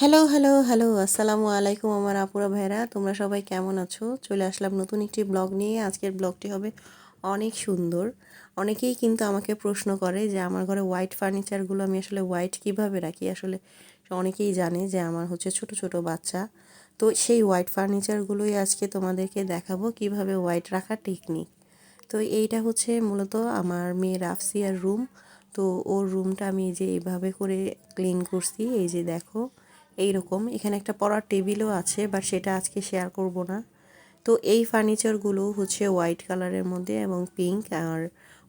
Hello hello hello আসসালামু আলাইকুম আমার আপুরা ভাইরা তোমরা সবাই কেমন আছো? চলে আসলাম নতুন একটি ব্লগ নিয়ে। আজকের ব্লগটি হবে অনেক সুন্দর। অনেকেই কিন্তু আমাকে প্রশ্ন করে যে আমার ঘরে হোয়াইট ফার্নিচারগুলো আমি আসলে হোয়াইট কীভাবে রাখি? আসলে অনেকেই জানে যে আমার হচ্ছে ছোট ছোট বাচ্চা। তো সেই হোয়াইট ফার্নিচারগুলোই আজকে তোমাদেরকে দেখাবো কীভাবে হোয়াইট রাখার টেকনিক তো এইটা হচ্ছে মূলত আমার মেয়ে রাফসিয়ার রুম তো ওর রুমটা আমি যে এইভাবে করে ক্লিন করছি। এই যে দেখো এই রকম এখানে একটা পড়ার টেবিলও আছে বাট সেটা আজকে শেয়ার করব না। তো এই ফার্নিচারগুলো হচ্ছে হোয়াইট কালারের মধ্যে এবং পিঙ্ক আর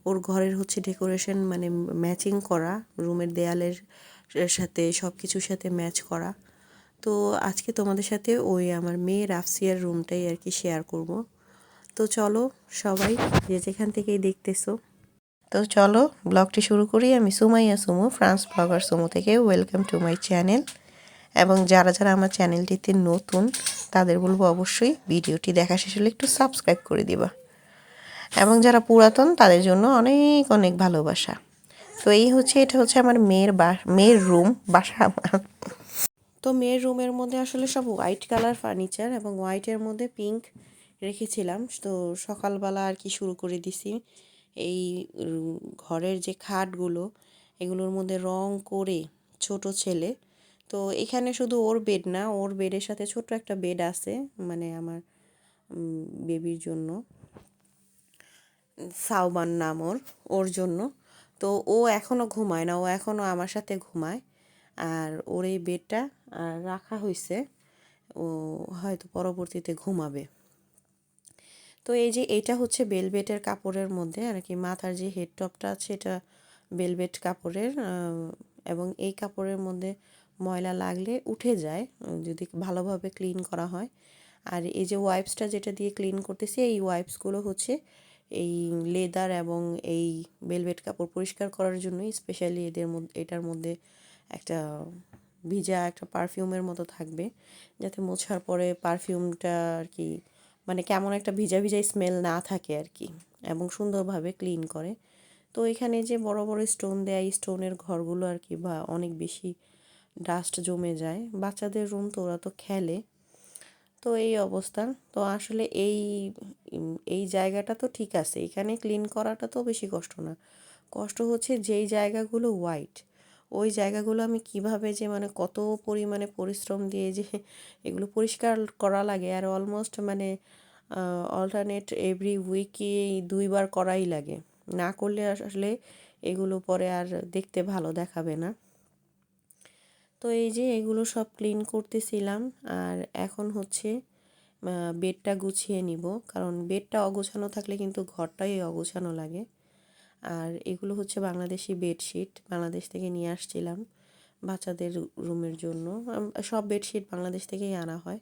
ওর ঘরের হচ্ছে ডেকোরেশন মানে ম্যাচিং করা, রুমের দেয়ালের সাথে সব কিছুর সাথে ম্যাচ করা। তো আজকে তোমাদের সাথে ওই আমার মেয়ে রাফসিয়ার রুমটাই আর কি শেয়ার করব। তো চলো সবাই যে যেখান থেকেই দেখতেছো। তো চলো ব্লগটি শুরু করি। আমি সুমাইয়া সুমু ফ্রান্স ব্লগার সুমু থেকে। ওয়েলকাম টু মাই চ্যানেল এবং যারা যারা আমার চ্যানেলটিতে নতুন, তাদের বলব অবশ্যই ভিডিওটি দেখা শেষ হলে একটু সাবস্ক্রাইব করে দিবা। এবং যারা পুরাতন, তাদের জন্য অনেক অনেক ভালোবাসা। তো এই হচ্ছে, এটা হচ্ছে আমার মেয়ের বা, মেয়ের রুম, বাসা আমার। তো মেয়ের রুমের মধ্যে আসলে সব হোয়াইট কালার ফার্নিচার এবং হোয়াইটের মধ্যে পিঙ্ক রেখেছিলাম। তো সকালবেলা আর কি শুরু করে দিছি। এই ঘরের যে খাটগুলো, এগুলোর মধ্যে রং করে ছোট ছেলে তো এখানে শুধু ওর বেড না, ওর বেডের সাথে ছোট্ট একটা বেড আছে মানে আমার বেবির জন্য। সাউবান নাম ওর ওর জন্য। তো ও এখনও ঘুমায় না, ও এখনও আমার সাথে ঘুমায়। আর ওর এই বেডটা আর রাখা হয়েছে ও হয়তো পরবর্তীতে ঘুমাবে। তো এই যে এটা হচ্ছে বেলবেটের কাপড়ের মধ্যে, আর কি মাথার যে হেড টপটা আছে, এটা বেলবেট কাপড়ের এবং এই কাপড়ের মধ্যে ময়লা লাগলে উঠে যায় যদি ভালোভাবে ক্লিন করা হয়। আর এই যে ওয়াইপসটা যেটা দিয়ে ক্লিন করতেছি, এই ওয়াইপসগুলো হচ্ছে এই লেদার এবং এই বেলভেট কাপড় পরিষ্কার করার জন্যই স্পেশালি এদের মধ্যে এটার মধ্যে একটা ভিজা একটা পারফিউমের মতো থাকবে, যাতে মোছার পরে পারফিউমটা আর কি মানে কেমন একটা ভিজা ভিজা স্মেল না থাকে আর কি, এবং সুন্দরভাবে ক্লিন করে। তো এখানে যে বড় বড় স্টোন দেয় স্টোনের ঘরগুলো আর কি বা অনেক বেশি ডাস্ট জমে যায়। বাচ্চাদের রুম তো ওরা তো খেলে। তো এই অবস্থা। তো আসলে এই এই জায়গাটা তো ঠিক আছে। এখানে ক্লিন করাটা তো বেশি কষ্ট না। কষ্ট হচ্ছে যেই জায়গাগুলো হোয়াইট ওই জায়গাগুলো আমি কীভাবে যে মানে কত পরিমাণে পরিশ্রম দিয়ে যে এগুলো পরিষ্কার করা লাগে আর অলমোস্ট মানে অল্টারনেট এভরি উইকে দুইবার করাই লাগে। না করলে আসলে এগুলো পরে আর দেখতে ভালো দেখাবে না। তো এই যে এগুলো সব ক্লিন করতেছিলাম আর এখন হচ্ছে বেডটা গুছিয়ে নিব। কারণ বেডটা অগোছানো থাকলে কিন্তু ঘরটাই অগোছানো লাগে। আর এগুলো হচ্ছে বাংলাদেশি বেডশিট বাংলাদেশ থেকে নিয়ে আসছিলাম বাচ্চাদের রুমের জন্য। সব বেডশিট বাংলাদেশ থেকেই আনা হয়।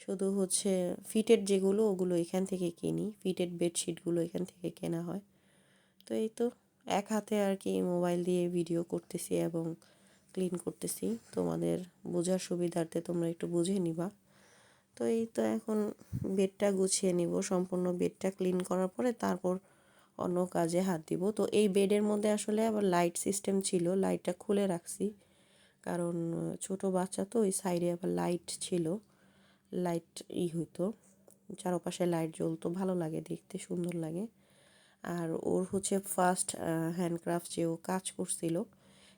শুধু হচ্ছে ফিটেড যেগুলো, ওগুলো এখান থেকে কিনি। ফিটেড বেডশিটগুলো এখান থেকে কেনা হয়। তো এই তো, এক হাতে আর কি মোবাইল দিয়ে ভিডিও করতেছি এবং ক্লিন করতেছি। তোমাদের বোঝার সুবিধার্থে তোমরা একটু বুঝে নিবা। তো এই তো এখন বেডটা গুছিয়ে নিব। সম্পূর্ণ বেডটা ক্লিন করার পরে তারপর অন্য কাজে হাত দিব। তো এই বেডের মধ্যে আসলে আবার লাইট সিস্টেম ছিল লাইটটা খুলে রাখছি। কারণ ছোট বাচ্চা তো, ওই সাইডে আবার লাইট ছিল। লাইট ই হইতো। চারপাশে লাইট জ্বলতো। ভালো লাগে দেখতে, সুন্দর লাগে। আর ওর হচ্ছে ফার্স্ট হ্যান্ডক্রাফট যে ও কাজ করছিল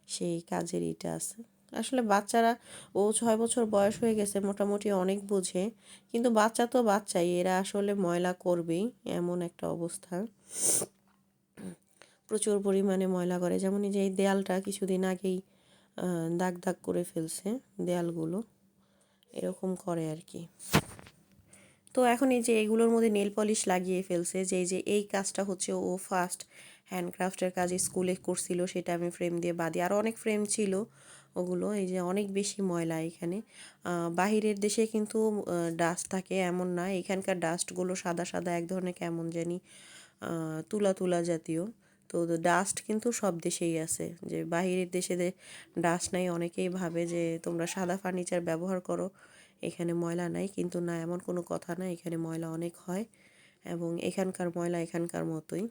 সেই কাজের এটা আছে। আসলে বাচ্চারা, ও ছয় বছর বয়স হয়ে গেছে, মোটামুটি অনেক বোঝে। কিন্তু বাচ্চা তো বাচ্চাই, এরা আসলে ময়লা করবেই, এমন একটা অবস্থা। প্রচুর পরিমাণে ময়লা করে, যেমন এই যে এই দেয়ালটা কিছুদিন আগেই দাগ দাগ করে ফেলছে দেয়ালগুলো, এরকম করে আর কি। তো এখন এই যে এগুলোর মধ্যে নেল পলিশ লাগিয়ে ফেলছে, যে এই যে এই কাজটা হচ্ছে ও ফার্স্ট হ্যান্ডক্রাফটের কাজ স্কুলে করছিল, সেটা আমি ফ্রেম দিয়ে বাদি আরও অনেক ফ্রেম ছিল ওগুলো, এই যে অনেক বেশি ময়লা এখানে। বাহিরের দেশে কিন্তু ডাস্ট থাকে এমন না। এখানকার ডাস্টগুলো সাদা সাদা, এক ধরনের কেমন জানি তুলা তুলা জাতীয়। তো ডাস্ট কিন্তু সব দেশেই আছে। যে বাহিরের দেশে ডাস্ট নাই, অনেকেই ভাবে যে তোমরা সাদা ফার্নিচার ব্যবহার করো, এখানে ময়লা নাই। কিন্তু না, এমন কোনো কথা না, এখানে ময়লা অনেক হয়। এবং এখানকার ময়লা এখানকার মতোই।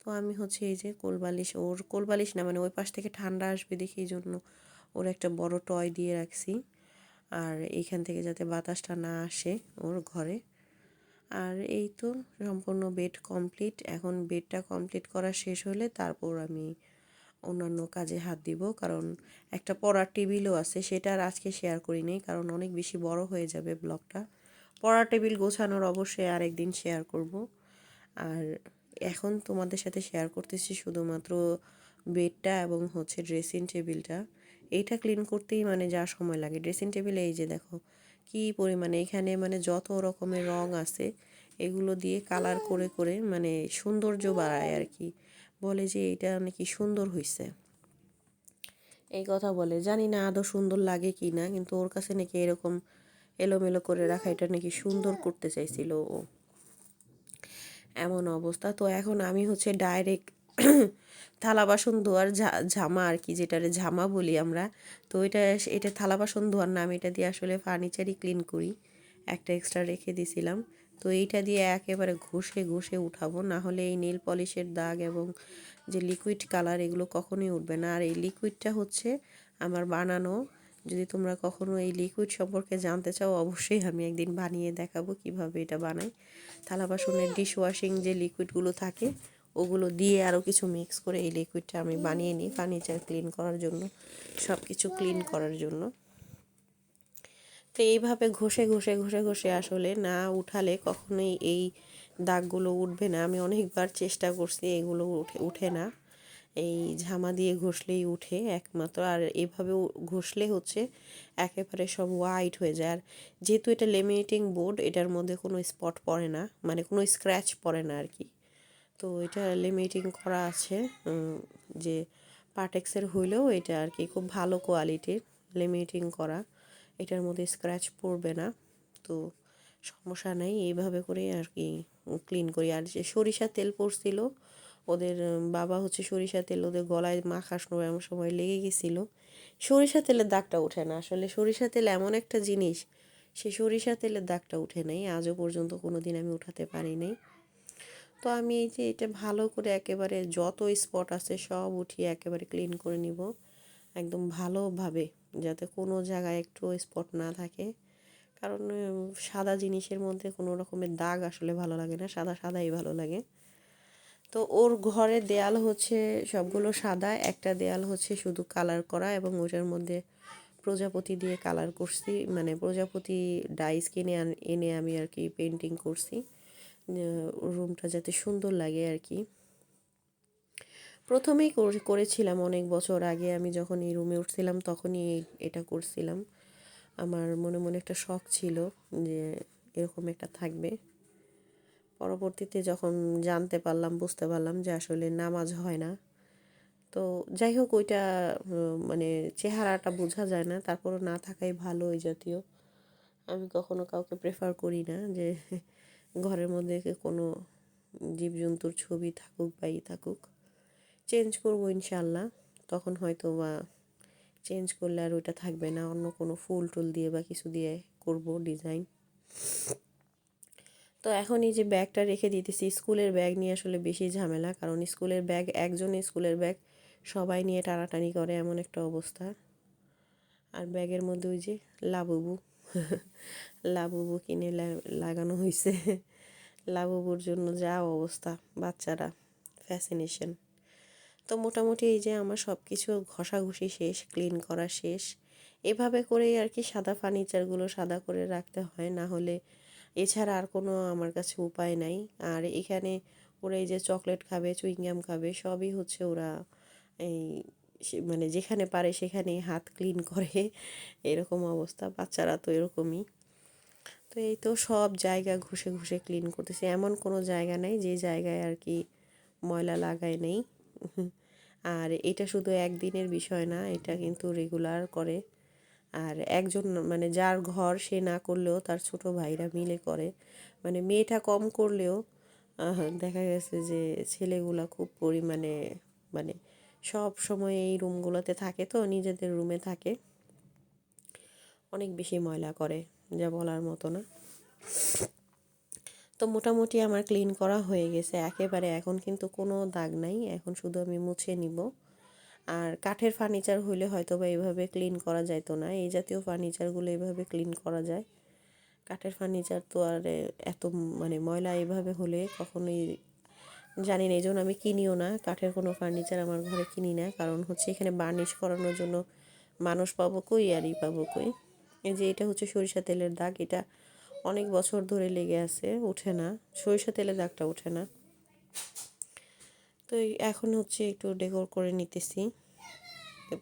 তো আমি হচ্ছে এই যে কোলবালিশ, ওর কোলবালিশ না মানে ওই পাশ থেকে ঠান্ডা আসবে দেখে এই জন্য ওর একটা বড় টয় দিয়ে রাখছি। আর এইখান থেকে যাতে বাতাসটা না আসে ওর ঘরে। আর এই তো সম্পূর্ণ বেড কমপ্লিট। এখন বেডটা কমপ্লিট করা শেষ হলে তারপর আমি অন্যান্য কাজে হাত দিব। কারণ একটা পড়ার টেবিলও আছে, সেটা আর আজকে শেয়ার করি নেই, কারণ অনেক বেশি বড় হয়ে যাবে ব্লগটা। পড়ার টেবিল গোছানোর অবশ্যই আরেকদিন শেয়ার করব। আর এখন তোমাদের সাথে শেয়ার করতেছি শুধুমাত্র বেডটা এবং হচ্ছে ড্রেসিং টেবিলটা এইটা ক্লিন করতেই মানে যা সময় লাগে। ড্রেসিং টেবিলে এই যে দেখো, কি পরিমাণে এখানে মানে যত রকমের রং আছে, এগুলো দিয়ে কালার করে করে মানে সৌন্দর্য বাড়ায় আর কি। বলে যে এটা নাকি সুন্দর হয়েছে এই কথা বলে। জানি না আদৌ সুন্দর লাগে কি না কিন্তু ওর কাছে নাকি এরকম এলোমেলো করে রাখা এটা নাকি সুন্দর করতে চাইছিল ও। এমন অবস্থা। তো এখন আমি হচ্ছে ডাইরেক্ট থালা বাসন ধোয়ার ঝামা আর কি যেটারে ঝামা বলি আমরা। তো এটা এটা থালা বাসন ধোয়ার নাম, এটা দিয়ে আসলে ফার্নিচারই ক্লিন করি। একটা এক্সট্রা রেখে দিছিলাম। তো এইটা দিয়ে একেবারে ঘষে ঘষে উঠাবো। না হলে এই নেল পলিশের দাগ এবং যে লিকুইড কালার এগুলো কখনোই উঠবে না। আর এই লিকুইডটা হচ্ছে আমার বানানো যদি তোমরা কখনো এই লিকুইড সম্পর্কে জানতে চাও, অবশ্যই আমি একদিন বানিয়ে দেখাবো কীভাবে এটা বানাই। থালা বাসনের ডিশ ওয়াশিং যে লিকুইডগুলো থাকে, ওগুলো দিয়ে আরও কিছু মিক্স করে এই লিকুইডটা আমি বানিয়ে নিই ফার্নিচার ক্লিন করার জন্য সব কিছু ক্লিন করার জন্য। তো এইভাবে ঘষে ঘষে ঘষে ঘষে আসলে না উঠালে কখনোই এই দাগগুলো উঠবে না। আমি অনেকবার চেষ্টা করছি এগুলো উঠে উঠে না। এই ঝামা দিয়ে ঘষলেই উঠে একমাত্র। আর এভাবে ঘষলে হচ্ছে একেবারে সব হোয়াইট হয়ে যায়। আর যেহেতু এটা লেমিনেটিং বোর্ড এটার মধ্যে কোনো স্পট পড়ে না মানে কোনো স্ক্র্যাচ পড়ে না আর কি তো এটা লেমিনেটিং করা আছে যে পার্টেক্সের হইলেও এটা আর কি খুব ভালো কোয়ালিটির লেমিনেটিং করা। এটার মধ্যে স্ক্র্যাচ পড়বে না। তো সমস্যা নেই, এইভাবে করে আর কি ক্লিন করি। আর যে সরিষা তেল পড়ছিল ওদের বাবা হচ্ছে সরিষা তেল ওদের গলায় মাখানোর এমন সময় লেগে গেছিল। সরিষা তেলের দাগটা ওঠে না। আসলে সরিষা তেল এমন একটা জিনিস, সে সরিষা তেলের দাগটা উঠে নাই। আজও পর্যন্ত কোনো দিন আমি উঠাতে পারি নাই। তো আমি এই যে এটা ভালো করে একেবারে যত স্পট আছে সব উঠিয়ে একেবারে ক্লিন করে নিব। একদম ভালোভাবে, যাতে কোনো জায়গায় একটু স্পট না থাকে। কারণ সাদা জিনিসের মধ্যে কোনো রকমের দাগ আসলে ভালো লাগে না। সাদা সাদাই ভালো লাগে। তো ওর ঘরের দেয়াল হচ্ছে সবগুলো সাদা, একটা দেয়াল হচ্ছে শুধু কালার করা এবং ওটার মধ্যে প্রজাপতি দিয়ে কালার করছি মানে প্রজাপতি ডাইস কিনে এনে আমি আর কি পেন্টিং করছি। রুমটা যাতে সুন্দর লাগে আর কি। প্রথমেই করেছিলাম অনেক বছর আগে, আমি যখন এই রুমে উঠছিলাম তখনই এটা করছিলাম। আমার মনে মনে একটা শখ ছিল যে এরকম একটা থাকবে। পরবর্তীতে যখন জানতে পারলাম, বুঝতে পারলাম যে আসলে নামাজ হয় না। তো যাই হোক, ওইটা মানে চেহারাটা বোঝা যায় না। তারপরও না থাকাই ভালো ওই জাতীয়। আমি কখনো কাউকে প্রেফার করি না যে ঘরের মধ্যে কোনো জীবজন্তুর ছবি থাকুক বা থাকুক। চেঞ্জ করব ইনশাল্লাহ তখন হয়তো বা চেঞ্জ করলে আর ওইটা থাকবে না। অন্য কোনো ফুল টুল দিয়ে বা কিছু দিয়ে করব ডিজাইন তো এখন এই যে ব্যাগটা রেখে দিতেছি, স্কুলের ব্যাগ নিয়ে আসলে বেশি ঝামেলা, কারণ স্কুলের ব্যাগ, একজন স্কুলের ব্যাগ, সবাই নিয়ে টানাটানি করে এমন একটা অবস্থা। আর ব্যাগের মধ্যে ওই যে লাবুবু লাবুবু কিনে লাগানো হয়েছে লাবুবুর জন্য যা অবস্থা, বাচ্চারা ফ্যাসিনেশন তো মোটামুটি এই যে আমার সব কিছু ঘষাঘষি শেষ ক্লিন করা শেষ। এভাবে করেই আর কি সাদা ফার্নিচারগুলো সাদা করে রাখতে হয়, না হলে এছাড়া আর কোনো আমার কাছে উপায় নাই। আর এখানে ওরা এই যে চকলেট খাবে, চুইংগাম খাবে, সবই হচ্ছে ওরা এই মানে যেখানে পারে সেখানে হাত ক্লিন করে। এরকম অবস্থা, বাচ্চারা তো এরকমই। তো এই তো সব জায়গা ঘুষে ঘুষে ক্লিন করতেছে। এমন কোনো জায়গা নেই যে জায়গায় আর কি ময়লা লাগায় নেই। আর এটা শুধু একদিনের বিষয় না, এটা কিন্তু রেগুলার করে। আর একজন মানে যার ঘর সে না করলেও তার ছোট ভাইরা মিলে করে। মানে মেয়েটা কম করলেও দেখা গেছে যে ছেলেগুলা খুব পরিমাণে মানে সব সময় এই রুমগুলোতে থাকে তো, নিজেদের রুমে থাকে। অনেক বেশি ময়লা করে, যা বলার মতো না। তো মোটামুটি আমার ক্লিন করা হয়ে গেছে। একেবারে এখন কিন্তু কোনো দাগ নাই, এখন শুধু আমি মুছে নিব। আর কাঠের ফার্নিচার হইলে হয়তো বা এইভাবে ক্লিন করা যাইতো না। এই জাতীয় ফার্নিচারগুলো এইভাবে ক্লিন করা যায়। কাঠের ফার্নিচার তো আর এত মানে ময়লা এইভাবে হলে কখনোই জানি না, এই জন্য আমি কিনিও না। কাঠের কোনো ফার্নিচার আমার ঘরে কিনি না, কারণ হচ্ছে এখানে বার্নিশ করানোর জন্য মানুষ পাবো কই আর ই পাবো কই? এই যে এটা হচ্ছে সরিষা তেলের দাগ, এটা অনেক বছর ধরে লেগে আছে ওঠে না। সরিষা তেলের দাগটা ওঠে না। তো এখন হচ্ছে একটু ডেকোর করে নিতেছি।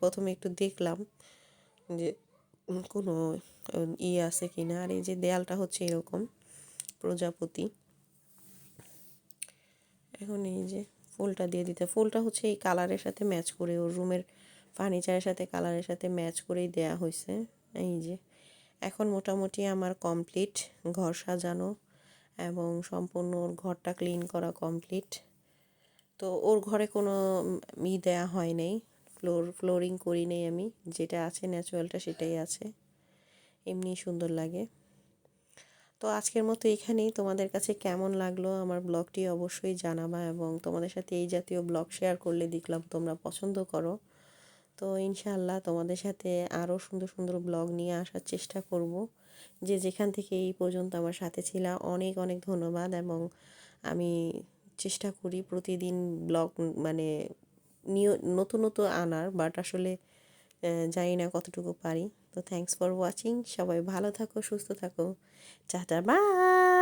প্রথমে একটু দেখলাম যে কোনো ইয়ে আছে কি না আর এই যে দেয়ালটা হচ্ছে এরকম প্রজাপতি। এখন এই যে ফুলটা দিয়ে দিতে, ফুলটা হচ্ছে এই কালারের সাথে ম্যাচ করে, ওর রুমের ফার্নিচারের সাথে কালারের সাথে ম্যাচ করেই দেয়া হয়েছে। এই যে এখন মোটামুটি আমার কমপ্লিট, ঘর সাজানো এবং সম্পূর্ণ ঘরটা ক্লিন করা কমপ্লিট। তো ওর ঘরে কোনো ই দেয়া হয় নাই। ফ্লোর ফ্লোরিং করি নেই আমি। যেটা আছে ন্যাচুরালটা সেটাই আছে। এমনি সুন্দর লাগে। তো আজকের মতো এখানেই। তোমাদের কাছে কেমন লাগল আমার ব্লগটি অবশ্যই জানাবা এবং তোমাদের সাথে এই জাতীয় ব্লগ শেয়ার করলে দেখলাম তোমরা পছন্দ করো। তো ইনশাআল্লাহ তোমাদের সাথে আরও সুন্দর সুন্দর ব্লগ নিয়ে আসার চেষ্টা করব। যে যেখান থেকে এই পর্যন্ত আমার সাথে ছিলা, অনেক অনেক ধন্যবাদ এবং আমি চেষ্টা করি প্রতিদিন ব্লগ মানে নতুন নতুন আনার বাট আসলে জানি না কতটুকু পারি। তো থ্যাংকস ফর ওয়াচিং সবাই ভালো থাকো, সুস্থ থাকো। চাটা বাই